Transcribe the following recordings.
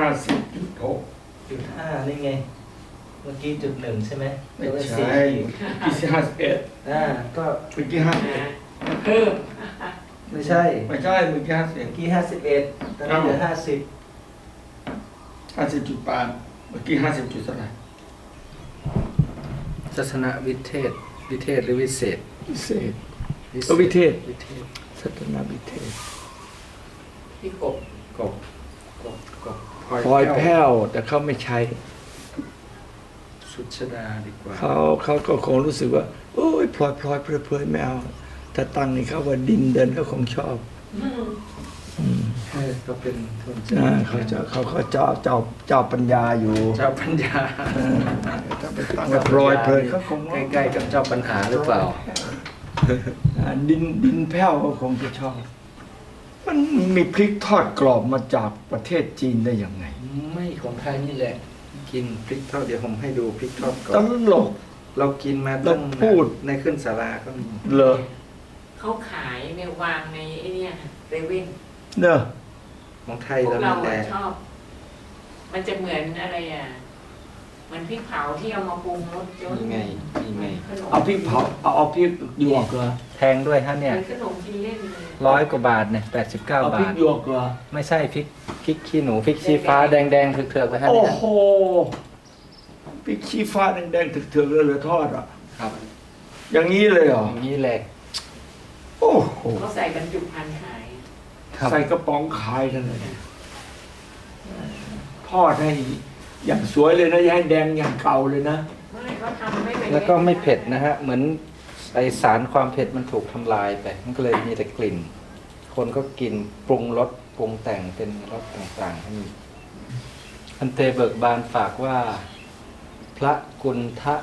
ห้าสิบจุดหกจุดห้านี่ไง เมื่อกี้จุดหนึ่งใช่ไหมไม่ตัวใช่สี่กี่สิบห้าสิบเอ็ดอ่าก็เมื่อกี้ห้าสิบเอ็ดเพิ่มไม่ใช่ไม่ใช่เมื่อกี้ห้าสิบเอ็ดเมื่อกี้ห้าสิบเอ็ดตอนนี้เหลือห้าสิบห้าสิบจุดแปดเมื่อกี้ห้าสิบจุดเท่าไหร่ศาสนาวิเทศ วิเทศหรือวิเศษ วิเศษก็วิเทศวิเทศศาสนาวิเทศพี่กบกบกบ กบพลอยแพ้วแต่เขาไม่ใช้ สุชดาดีกว่าเขาเขาก็คงรู้สึกว่า โอ้ยพลอยพลอยเพลอเพลอไม่เอาถ้าตั้งนี่เขาว่าดินเดินเขาคงชอบอืมเออก็เป็นคนอ่าเขาจะเขาเขาเจ้าเจ้าเจ้าปัญญาอยู่ เจ้าปัญญาเออถ้าไปตั้งว่าพลอยเพลินเขาคงใกล้ๆกับเจ้าปัญหาหรือเปล่าอ่าดินดินแพ้วเขาคงจะชอบ มันมีพริกทอดกรอบมาจากประเทศจีนได้ยังไง ไม่ของไทยนี่แหละ กินพริกทอดเดี๋ยวผมให้ดูพริกทอดก่อตนลก เรากินมาตั้งเราพูด ในขึ้นศาลาก็มีเลยเขาขายเนี่ยวางในไอ้เนี่ยเรเว่นเนอะของไทยพวเรากเรานี่แหอะละชอบ มันจะเหมือนอะไรอะ เหมือนพริกเผาที่เอามาปรุงรสยศมีไงมีไงขนมเอาพริกเผาเอาเอาพริกหยวกเหรอแพงด้วยฮะเนี่ยเหมือนขนมกินเล่นเลยร้อยกว่าบาทเนี่ยแปดสิบเก้าเอาบาพริกท หยวกเหรอไม่ใช่พริกพริกขี้หนูพริกชี้ฟ้าแดงๆเถือกๆเลยฮะโอ้เนี่ยโหพริกชี้ฟ้าแดงๆถึกๆเลยเหลือทอดอะ ครับอย่างนี้เลยเหรออย่างนี้แหละโอ้โหเขาใส่บรรจุภัณฑ์ขายครับใส่กระป๋องขายนั่นเลยทอดให้ อย่างสวยเลยนะอย่าให้แดงอย่างเก่าเลยนะไม่เขาทำไม่เป็นแล้วก็ไม่เผ็ดนะฮะ เหมือนไอสารความเผ็ดมันถูกทำลายไป มันก็เลยมีแต่กลิ่น คนก็กินปรุงรสปรุงแต่งเป็นรสต่างๆให้มีอันเตเบิกบานฝากว่า พระกุณฑะ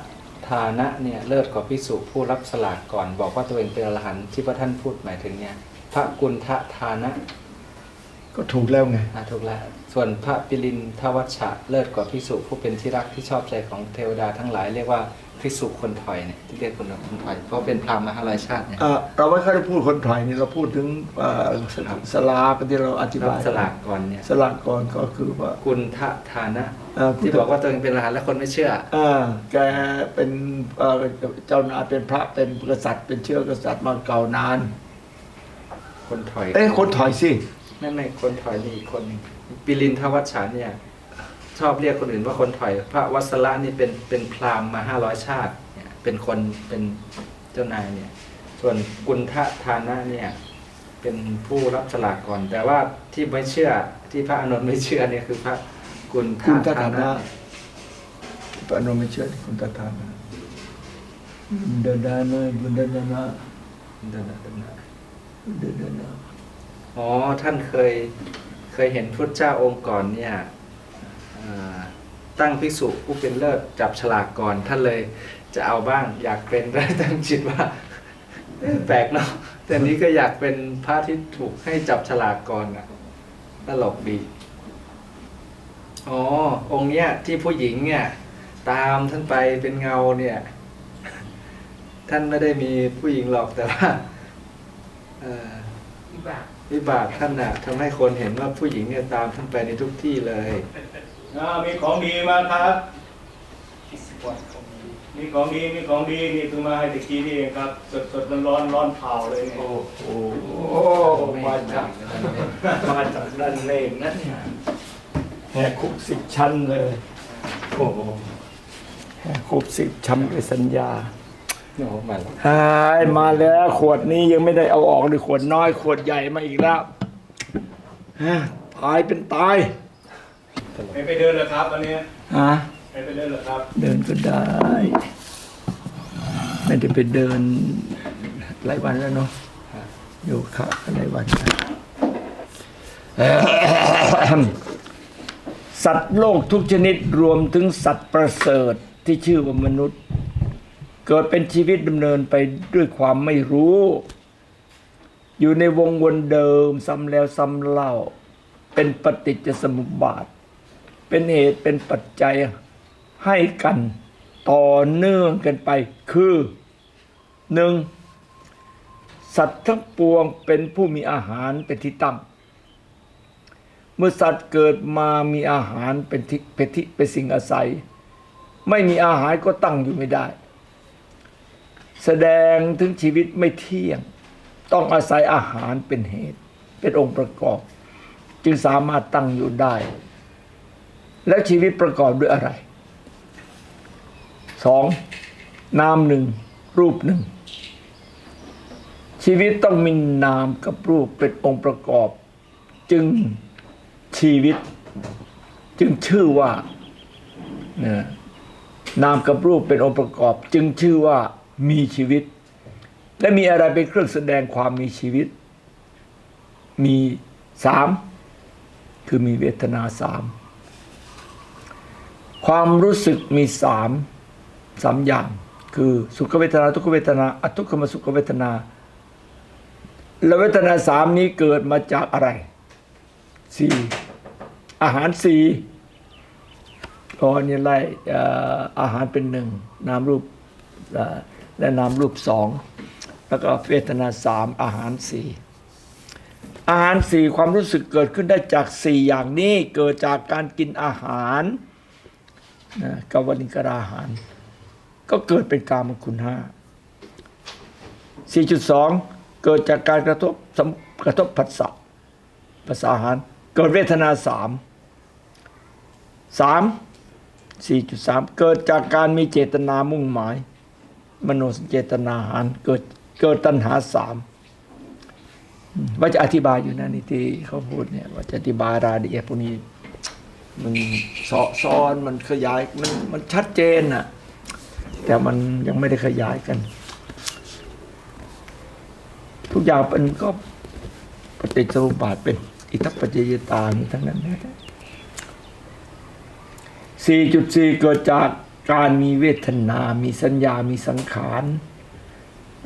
ฐานะเนี่ยเลิศกว่าพิสุผู้รับสลากก่อน บอกว่าตัวเองเป็นอรหันต์ที่พระท่านพูดหมายถึงเนี่ย พระกุณฑะฐานะ ก็ถูกแล้วไงอ่าถูกแล้ว ส่วนพระปิลินทวัชชะเลิศกว่าพิสุผู้เป็นที่รักที่ชอบใจของเทวดาทั้งหลายเรียกว่าพิสุคนถอยเนี่ยที่เรียกคนคนถอยเพราะเป็นพราหมณ์มหาราชาติเนี่ยเอ่อเราไม่ค่อยได้พูดคนถอยนี่เราพูดถึงเอ่อสสลากันที่เราอธิรับบายสลากก่อนเนี่ยสลากก่อนก็คือว่า กุณฑะฐานะ เอ่อ ที่บอกว่าตัวเองเป็นอรหันต์และคนไม่เชื่ออ่าแกเป็นเอ่อเจ้านายเป็นพระเป็นกษัตริย์เป็นเชื้อกษัตริย์มาเก่านาน คนถอย เอ้ยคนถอยสิ ไม่ไม่คนถอยมีอีกคนหนึ่งปิลินทวัชชะเนี่ย ชอบเรียกคนอื่นว่าคนถอย พระวัสละนี่เป็นเป็นพราหมณ์มาห้าร้อยชาติเนี่ยเป็นคนเป็นเจ้านายเนี่ย ส่วนกุณฑะฐานะเนี่ย เป็นผู้รับสลากก่อน แต่ว่าที่ไม่เชื่อที่พระอานนท์ไม่เชื่อเนี่ยคือพระกุณคุณฑะตาฐาฐานะนะปานไม่เชื่อคุณตาฐานะเดินได้ไหมบุญเดินได้นะเดินหน้าเดินหน้าเดินได้นะ อ๋อท่านเคยเคยเห็นพุทธเจ้าองค์ก่อนเนี่ยตั้งภิกษุผู้เป็นเลิศจับฉลากก่อนท่านเลยจะเอาบ้าง อยากเป็นได้ตั้งจิตว่าแปลกเนาะแต่นี้ก็อยากเป็นพระที่ถูกให้จับฉลากก่อนนะตลกดีอ๋อองค์เนี้ยที่ผู้หญิงเนี่ย ตามท่านไปเป็นเงาเนี่ย ท่านไม่ได้มีผู้หญิงหรอกแต่ว่า เอ่อ วิบากวิบากท่านน่ะทำให้คนเห็นว่าผู้หญิงเนี่ยตามท่านไปในทุกที่เลย อ่ามีของดีมาครับ มีของดี มีของดี นี่เพิ่งมาให้ตะกี้นี่เองครับ สดสดร้อนร้อนร้อนเผาเลยเนี่ยโอ้โหมาจากมาจากด้านเลนนั่นเนี่ยแหกคุกสิบชั้นเลย โอ้โหแหกคุกสิบชั้นด้วยสัญญา โอ้โหมาแล้วหายมาแล้วขวดนี้ยังไม่ได้เอาออกเลยขวดน้อยขวดใหญ่มาอีกแล้วฮะตายเป็นตายไม่ไปเดินเหรอครับวันนี้ฮะไม่ไปเดินเหรอครับ เดินก็ได้ ไม่ได้ไปเดินหลายวันแล้วเนาะอยู่ค่ะหลายวันแล้วเอ่อสัตว์โลกทุกชนิดรวมถึงสัตว์ประเสริฐที่ชื่อว่ามนุษย์ เกิดเป็นชีวิตดำเนินไปด้วยความไม่รู้ อยู่ในวงวนเดิมซ้ำแล้วซ้ำเล่า เป็นปฏิจจสมุปบาท เป็นเหตุเป็นปัจจัยให้กันต่อเนื่องกันไปคือหนึ่งสัตว์ทั้งปวงเป็นผู้มีอาหารเป็นที่ตั้ง เมื่อสัตว์เกิดมามีอาหารเป็นทิเป็นทิเป็นสิ่งอาศัย ไม่มีอาหารก็ตั้งอยู่ไม่ได้ แสดงถึงชีวิตไม่เที่ยง ต้องอาศัยอาหารเป็นเหตุ เป็นองค์ประกอบ จึงสามารถตั้งอยู่ได้ แล้วชีวิตประกอบด้วยอะไรสองนามหนึ่ง รูปหนึ่ง ชีวิตต้องมีนามกับรูปเป็นองค์ประกอบ จึงชีวิต จึงชื่อว่า นามกับรูปเป็นองค์ประกอบ จึงชื่อว่า มีชีวิต และมีอะไรเป็นเครื่องแสดงความมีชีวิต มีสามคือมีเวทนาสามความรู้สึกมีสามสามอย่าง คือสุขเวทนาทุกขเวทนาอทุกขมสุขเวทนา และเวทนาสามนี้เกิดมาจากอะไรสี่อาหารสี่ตอนนี้ไล่อาหารเป็นหนึ่งนามรูปอ และนามรูปสองแล้วก็เวทนาสามอาหารสี่อาหารสี่ความรู้สึกเกิดขึ้นได้จากสี่อย่างนี้เกิดจากการกินอาหารนะกวนิกราอาหาร ก็เกิดเป็นกามคุณห้า4.2เกิดจากการกระทบสัมกระทบผัสสะภาษาอาหาร เกิดเวทนาสามสามสี่จุดสามเกิดจากการมีเจตนามุ่งหมาย มโนเจตนาหารเกิดเกิดตัณหาสามว่าจะอธิบายอยู่นะนี่ที่เขาพูดเนี่ยว่าจะอธิบายรายละเอียดพวกนี้ มันซอซ้อนมันขยายมันมันชัดเจนน่ะแต่มันยังไม่ได้ขยายกัน ทุกอย่างเป็นก็ปฏิจจสมุปบาทเป็นอิทัปปัจจยตามีทั้งนั้นนะ4.4 เกิดจาก การมีเวทนา มีสัญญา มีสังขาร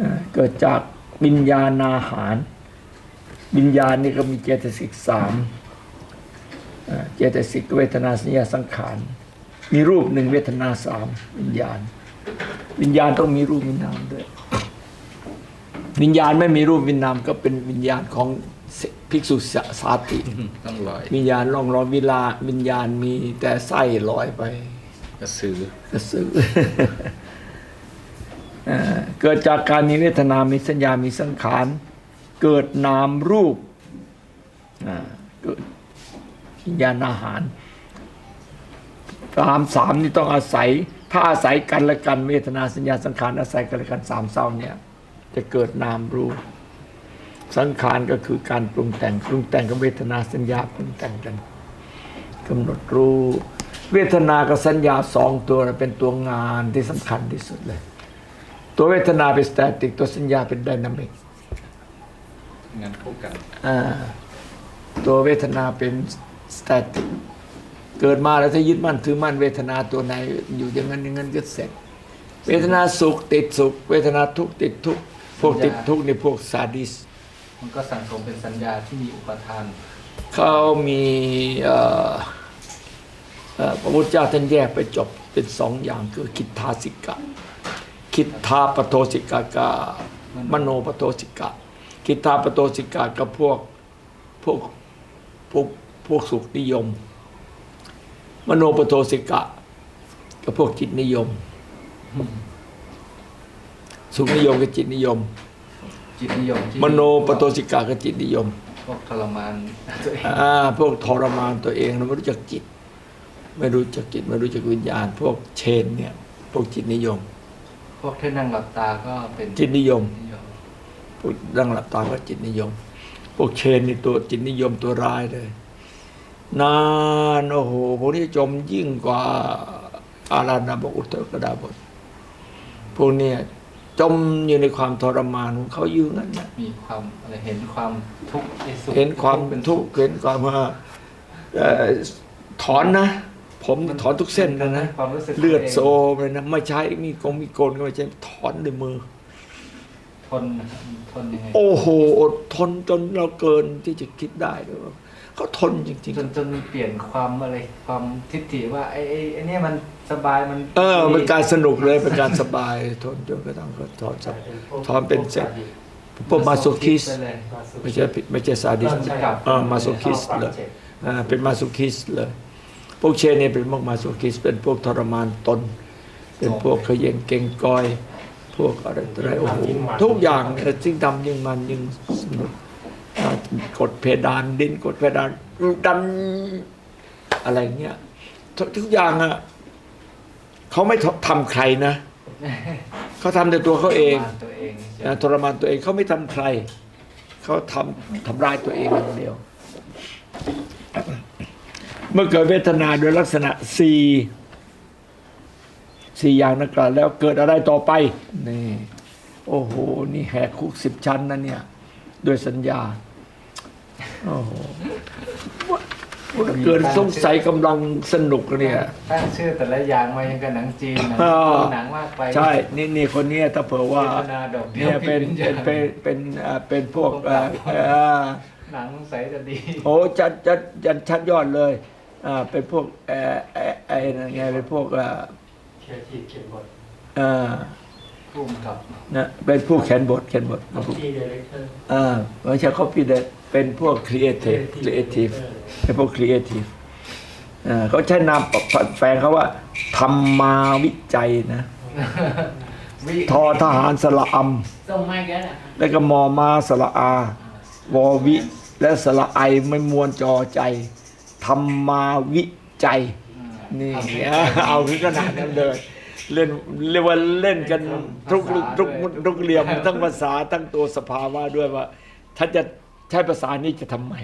อ่าเกิดจากวิญญาณอาหาร วิญญาณนี่ก็มีเจตสิกสามอ่าเจตสิกเวทนาสัญญาสังขาร มีรูปหนึ่งเวทนาสามวิญญาณ วิญญาณต้องมีรูปมีนามด้วย วิญญาณไม่มีรูปวิญญาณก็เป็นวิญญาณของภิกษุสาติต้องลอยวิญญาณล่องลอยเวลาวิญญาณมีแต่ไส้ลอยไป กระสือกระสือเกิดจากการมีเวทนา มีสัญญา มีสังขาร เกิดนามรูปเกิดวิญญาณอาหารสามสามนี่ต้องอาศัย ถ้าอาศัยกันและกัน เวทนาสัญญาสังขารอาศัยกันและกันสามเศร้าเนี่ยจะเกิดนามรูป สังขารก็คือการปรุงแต่ง ปรุงแต่งกับเวทนาสัญญาปรุงแต่งกันกำหนดรู้ เวทนากับสัญญาสองตัวน่ะเป็นตัวงานที่สำคัญที่สุดเลย ตัวเวทนาเป็นสแตติก ตัวสัญญาเป็นไดนามิกงานคู่กันอ่าตัวเวทนาเป็นสแตติก เกิดมาแล้วถ้ายึดมั่นถือมั่นเวทนาตัวไหนอยู่อย่างนั้นอย่างนั้นก็เสร็จ เวทนาสุขติดสุข เวทนาทุกข์ติดทุกข์พวกติดทุกข์นี่พวกซาดิส มันก็สั่งสมเป็นสัญญาที่มีอุปทาน เขามีเอ่อเอ่อ พระพุทธเจ้าท่านแยกไปจบเป็นสองอย่างคือคิดทาสิกะ คิดทาปโทสิกะกับมโนปโทสิกะ คิดทาปโทสิกะกับพวกพวกพวกพวกสุขนิยม มโนปโทสิกะกับพวกจิตนิยม สุขนิยมกับจิตนิยม จิตนิยมที่มโนปโทสิกะกับจิตนิยม พวกทรมานตัวเองอ่าพวกทรมานตัวเองเราไม่รู้จักจิต ไม่รู้จักจิตไม่รู้จักวิญญาณ พวกเชนเนี่ยพวกจิตนิยม พวกที่นั่งหลับตาก็เป็นจิตนิยมนิยมพวกดังหลับตาก็จิตนิยม พวกเชนนี่ตัวจิตนิยมตัวร้ายเลยนานโอ้โหพวกนี้จมยิ่งกว่าอาราณาบกอุตตรกดาบทพวกเนี้จมอยู่ในความทรมานของเขาอยู่นั่นนะมีความอะไรเห็นความทุกข์ในสุขเห็นความเป็นทุกข์เห็นความว่าเอ่อถอนนะ ผมถอนทุกเส้นเลยนะความรู้สึกเลือดโซตัวงมเลยนะไม่ใช้มีกงมีโกนก็ไม่ใช่ถอนด้วยมือ ทนทนยังไงโอ้โหอดทนจนเราเกินที่จะคิดได้เลยว่าเขาทนจริงจนจนเปลี่ยนความอะไรความทิฏฐิว่าไอ้ไอ้ไอ้เนี่ยมันสบายมันๆเออเป็นการสนุกเลยเป็นการสบายทนจนกระทั่งก็ถอนสับถอนเป็นเสร็จพวกมาโซคิสไปเลยไม่ใช่ไม่ใช่ซาดิสใช่ครับเออมาโซคิสเลยอ่าเป็นมาสุคิสต์เลย พวกเชนี่เป็นพวกมาสุคิสเป็นพวกทรมานตน เป็นพวกเขย่งเก่งกอย พวกอะไรต่ออะไรโอ้โหทุกอย่างเนี่ยยิ่งทำยิ่งมันยิ่งสนุกกดเพดานดินกดเพดานดันอะไรเงี้ยทุกอย่างอะเขาไม่ทำใครนะเขาทำแต่ตัวเขาเองทรมานตัวเองเขาไม่ทำใคร เขาทำทำร้ายตัวเองอย่างเดียว เมื่อเกิดเวทนาโดยลักษณะสี่สี่อย่างนักกล่าวแล้วเกิดอะไรต่อไปนี่โอ้โห นี่แหกคุกสิบชั้นนะเนี่ยด้วยสัญญาโอ้โหว่าเกิดสงสัยกำลังสนุกเนี่ยตั้งชื่อแต่ละอย่างมายังกับหนังจีนหนังอ่าหนังมากไป ใช่ นี่นี่คนเนี้ยถ้าเผื่อว่าเวทนาดอกเดียวเนี่ยเป็นวิญเป็นญาณเป็นเป็นเอ่อเป็นพวกเอ่อเอ่อหนังใสจะดี โอ้จัดจัดจัดชัดยอดเลย อ่าเป็นพวกเอ่อเอ่อไอ้นั่นไงเป็นพวกเอ่อเขียนทีเขียนบทเอ่อพุ่มกับนะเป็นผู้เขียนบทเขียนบทคอมพีเดเรคเตอร์อ่าไม่ใช่ copy เดเป็นพวก creative creative เป็นพวก creative อ่าเขาใช้นามแฝงเขาว่าธรรมาวิจัยนะ วิทอทหารสระอส่งมาอีกแล้วเหรอคะำแล้วก็มอมาสระอา วอวิ และสระไอไม่มวนจอใจ ธรรมาวิจัยนี่เอาถึงขนาดนั้นเลยเล่นเรียกว่าเล่นกันทุกทุกทุกเหลี่ยมทั้งภาษาทั้งตัวสภาวะด้วยว่า ถ้าจะใช้ภาษานี้จะทำไม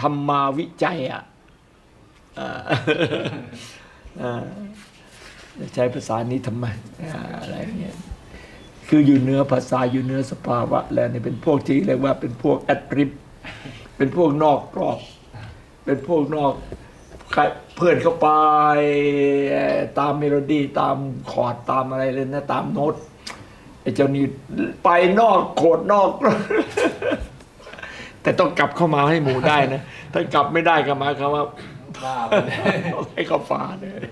ธรรมาวิจัยอะอ่าอ่าจะใช้ภาษานี้ทำไมอ่าอะไรเงี้ยคืออยู่เหนื้อภาษาอยู่เหนื้อสภาวะ แล้วนี่เป็นพวกที่เรียกว่าเป็นพวกแอดริบเป็นพวกนอกกรอบ เป็นพวกนอกใครเพื่อนเข้าไปเอ่อตามเมโลดี้ตามคอร์ดตามอะไรเลยนะ ตามโน้ตไอ้เจ้านี่ไปนอกโคดนอก แต่ต้องกลับเข้ามาให้หมู่ได้นะ ถ้ากลับไม่ได้ก็หมายความว่าบ้าไปเลยให้เขาฝาเลย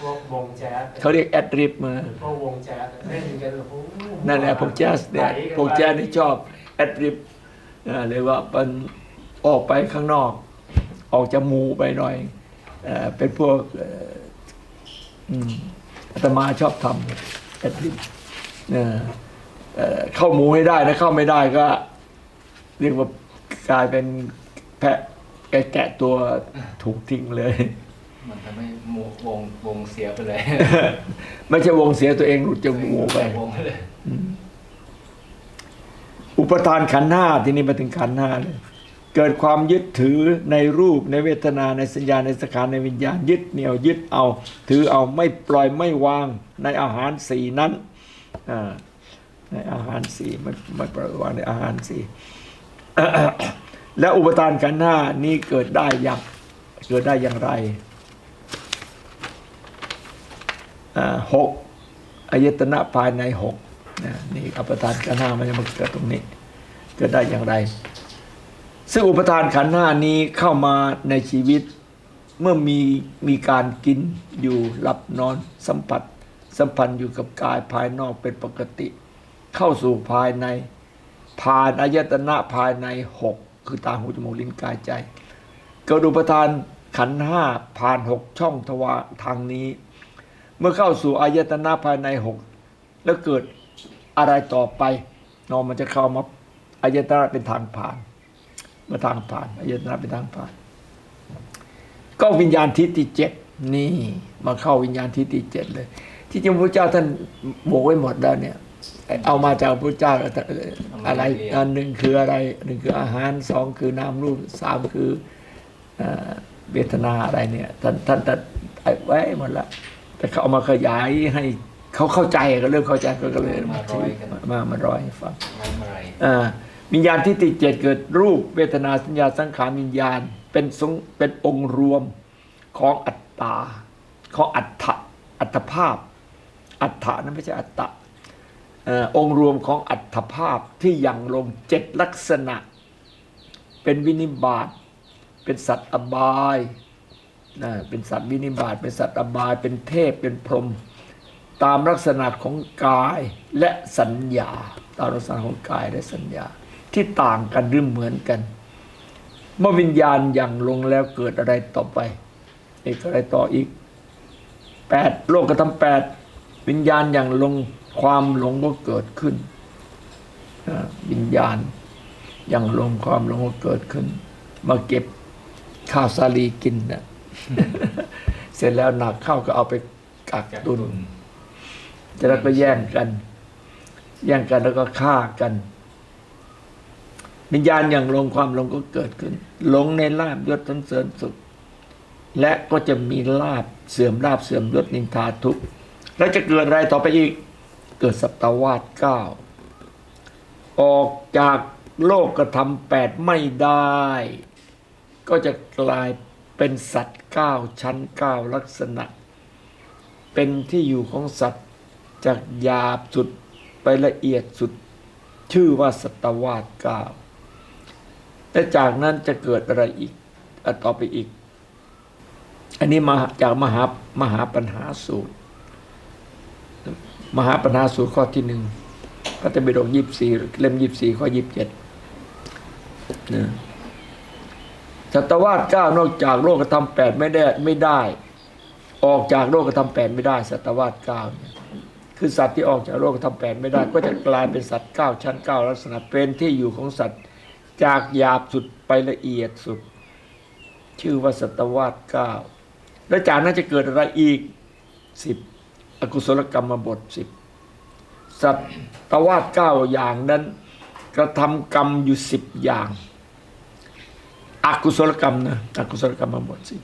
พวกวงแจ๊สเขาเรียกแอดริบมาพวกวงแจ๊สเล่นกันโอ้โหนั่นแหละพวกแจ๊สเนี่ยพวกแจ๊สนี่ชอบแอดริบเลยว่ามันออกไปข้างนอก ออกจากหมู่ไปหน่อยเอ่อเป็นพวกเอ่ออืมอาตมาชอบทำแอดริบเนี่ยเอ่อเข้าหมู่ให้ได้นะเข้าไม่ได้ก็ เรียกว่ากลายเป็นแพะแกะแกะตัวถูกทิ้งเลย มันทำให้หมู่วงวงเสียไปเลย ไม่ใช่วงเสียตัวเองหลุดจากหมู่ไปวงไปเลยอุปทานขันธ์ห้าทีนี้มาถึงขันธ์ห้าเลย เกิดความยึดถือในรูปในเวทนาในสัญญาในสังขารในวิญญาณยึดเหนี่ยวยึดเอา ถือเอาไม่ปล่อยไม่วางในอาหารสี่นั้นในอาหารสี่ไม่ไม่ปล่อยวางในอาหารสี่และอุปทานขันธ์ห้านี้เกิดได้อย่างเกิดได้อย่างไรหกอายตนะภายในหกนะนี่อุปทานขันธ์ห้ามันจะมาเกิดตรงนี้ เกิดได้อย่างไร ซึ่งอุปทานขันธ์ห้านี้เข้ามาในชีวิต เมื่อมีมีการกินอยู่หลับนอนสัมผัส สัมพันธ์อยู่กับกายภายนอกเป็นปกติ เข้าสู่ภายใน ผ่านอายตนะภายในหกคือตาหูจมูกลิ้นกายใจเกิดอุปทานขันห้าผ่านหกช่องทวารทางนี้ เมื่อเข้าสู่อายตนะภายในหกแล้วเกิดอะไรต่อไปนอมันจะเข้ามาอายตนะเป็นทางผ่าน มาทางผ่านอายตนะเป็นทางผ่าน ก็วิญญาณทิฏฐิเจ็ดนี่มาเข้าวิญญาณทิฏฐิเจ็ดเลย ที่จริงพระเจ้าท่านบอกไว้หมดแล้วเนี่ย เอามาจากพระเจ้าอะไรอันหนึ่งคืออะไรหนึ่งคืออาหารสองคือนามรูปสามคือเอ่อเวทนาอะไรเนี่ยท่านท่านท่านไว้หมดละแต่เขาเอามาขยายให้เขาเข้าใจก็เริ่มเข้าใจก็เลยมามามาร้อยให้ฟังไม่เมื่อไหรอ่า วิญญาณที่ติเจ็ดเกิดรูปเวทนาสัญญาสังขารวิญญาณเป็นทรงเป็นองค์รวมของอัตตาของอัตถะอัตภาพ อัตถะนั้นไม่ใช่อัตตะเอ่อองค์รวมของอัตภาพที่ยังลงเจ็ดลักษณะ เป็นวินิบาตเป็นสัตว์อบายนะเป็นสัตว์วินิบาตเป็นสัตว์อบาย เป็นเทพเป็นพรหมตามลักษณะของกายและสัญญา ตามลักษณะของกายและสัญญา ที่ต่างกันหรือเหมือนกัน เมื่อวิญญาณยังลงแล้วเกิดอะไรต่อไปเอกอะไรต่ออีกแปดโลกธรรมแปดวิญญาณอย่างลงความหลงก็เกิดขึ้นวิญญาณอย่างลงความหลงก็เกิดขึ้น มาเก็บข้าวสาลีกินนะเสร็จแล้วหนักข้าวก็เอาไปกักตุนเสร็จแล้วก็แย่งกัน แย่งกันแล้วก็ฆ่ากัน วิญญาณอย่างลงความลงก็เกิดขึ้นหลงในลาบยศสันเสริญสุข และก็จะมีลาบเสื่อมลาบเสื่อมยศนินทาทุกข์แล้วจะเกิดอะไรต่อไปอีกเกิดสัตวาสเก้าออกจากโลกกระทำแปดไม่ได้ ก็จะกลายเป็นสัตว์เก้าชั้นเก้าลักษณะ เป็นที่อยู่ของสัตว์จากหยาบสุดไปละเอียดสุด ชื่อว่าสัตวาสเก้า และจากนั้นจะเกิดอะไรอีกอต่อไปอีก อันนี้มาจากมหามหาปัญหาสูตร มหาปัญหาสูตรข้อที่หนึ่งพระธรรมปิฎกยี่สี่เล่มยี่สี่ข้อยี่สิบเจ็ดนะสัตวาสเก้านอกจากโลกธรรมแปดไม่ได้ไม่ได้ ออกจากโลกธรรมแปดไม่ได้ สัตวาสเก้าเนี่ยคือสัตว์ที่ออกจากโลกธรรมแปดไม่ได้ ก็จะกลายเป็นสัตว์เก้าชั้นเก้าลักษณะเป็นที่อยู่ของสัตว์ จากหยาบสุดไปละเอียดสุด ชื่อว่าสัตวาสเก้าแล้วจากนั้นจะเกิดอะไรอีกสิบอกุศลกรรมบทสิบสัตวาสเก้าอย่างนั้น กระทำกรรมอยู่สิบอย่างอกุศลกรรมนะอกุศลกรรมบทสิบ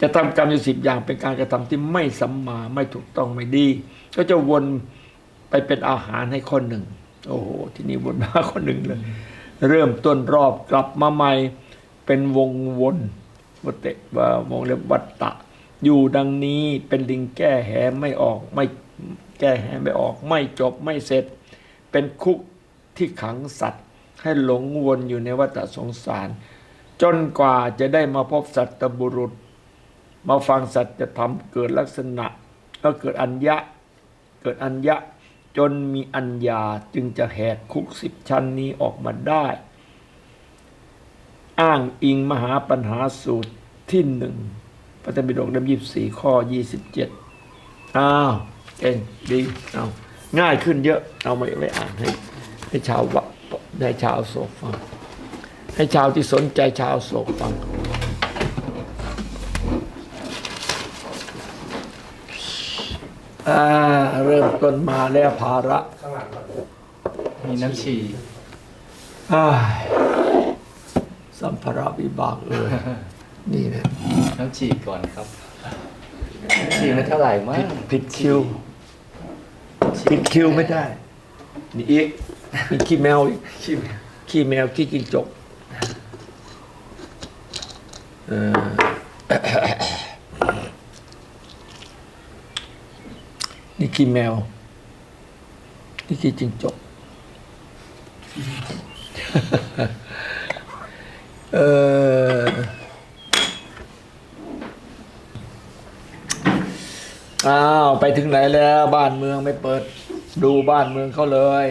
จะทำกรรมอยู่สิบอย่างเป็นการกระทำที่ไม่สัมมาไม่ถูกต้องไม่ดี ก็จะวนไปเป็นอาหารให้คนหนึ่ง โอ้โหที่นี้วนมาคนหนึ่งเลย เริ่มต้นรอบกลับมาใหม่ เป็นวงวนวเตว่าวงเล็บวัตตะ อยู่ดังนี้เป็นลิงแก้แหไม่ออกไม่แก้แหไม่ออก ไม่จบไม่เสร็จ เป็นคุกที่ขังสัตว์ ให้หลงวนอยู่ในวัฏสงสาร จนกว่าจะได้มาพบสัตตบุรุษ มาฟังสัจธรรมเกิดลักษณะก็เกิดอัญญะ เกิดอัญญะ จนมีอัญญาจึงจะแหกคุกสิบชั้นนี้ออกมาได้ อ้างอิงมหาปัญหาสูตรที่หนึ่งพระธรรมปิฎกเล่มยี่สี่ข้อยี่สิบเจ็ดอ้าวเก่งดีเอาง่ายขึ้นเยอะ เอามาไว้อ่านให้ ให้ชาววะให้ชาวโศกฟัง ให้ชาวที่สนใจชาวโศกฟัง อ่าเริ่มต้นมาแล้วภาระมีน้ำฉี่อ้ายสัมภาระวิบากเอ่ยนี่นะน้ำฉี่ก่อนครับฉี่ไม่เท่าไหร่มั้งผิดคิวผิดคิวไม่ได้ นี่อีกมีขี้แมวอีกฉี่ขี้แมวขี้จิงจกเอ่อ นี่ขี้แมว นี่ขี้จิงจกเอออ้าว ไปถึงไหนแล้ว บ้านเมืองไม่เปิด ดูบ้านเมืองเขาเลย